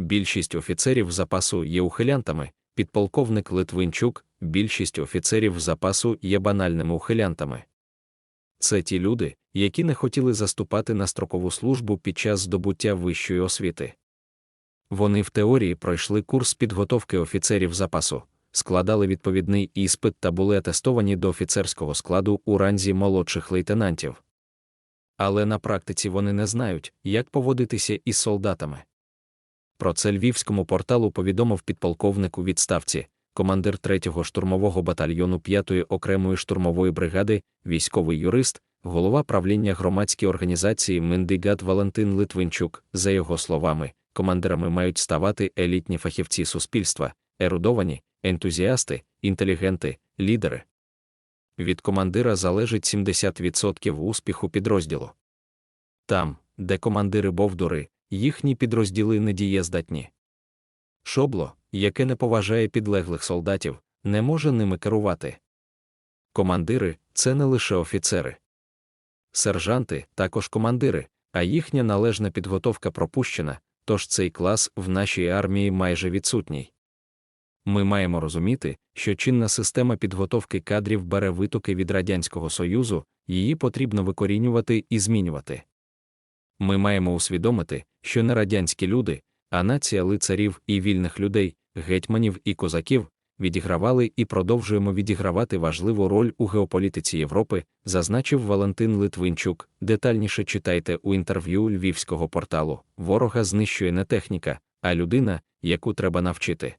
більшість офіцерів запасу є ухилянтами, підполковник Литвинчук, більшість офіцерів запасу є банальними ухилянтами. Це ті люди, які не хотіли заступати на строкову службу під час здобуття вищої освіти. Вони в теорії пройшли курс підготовки офіцерів запасу, складали відповідний іспит та були атестовані до офіцерського складу у ранзі молодших лейтенантів. Але на практиці вони не знають, як поводитися із солдатами. Про це львівському порталу повідомив підполковник у відставці, командир 3-го штурмового батальйону 5-ї окремої штурмової бригади, військовий юрист, голова правління громадської організації Миндигат Валентин Литвинчук. За його словами, командирами мають ставати елітні фахівці суспільства, ерудовані, ентузіасти, інтелігенти, лідери. Від командира залежить 70% успіху підрозділу. Там, де командири бовдури, їхні підрозділи недієздатні. Шобло, яке не поважає підлеглих солдатів, не може ними керувати. Командири це не лише офіцери. Сержанти також командири, а їхня належна підготовка пропущена, тож цей клас в нашій армії майже відсутній. Ми маємо розуміти, що чинна система підготовки кадрів бере витоки від Радянського Союзу, її потрібно викорінювати і змінювати. Ми маємо усвідомити, що не радянські люди, а нація лицарів і вільних людей, гетьманів і козаків відігравали і продовжуємо відігравати важливу роль у геополітиці Європи, зазначив Валентин Литвинчук. Детальніше читайте у інтерв'ю львівського порталу. Ворога знищує не техніка, а людина, яку треба навчити.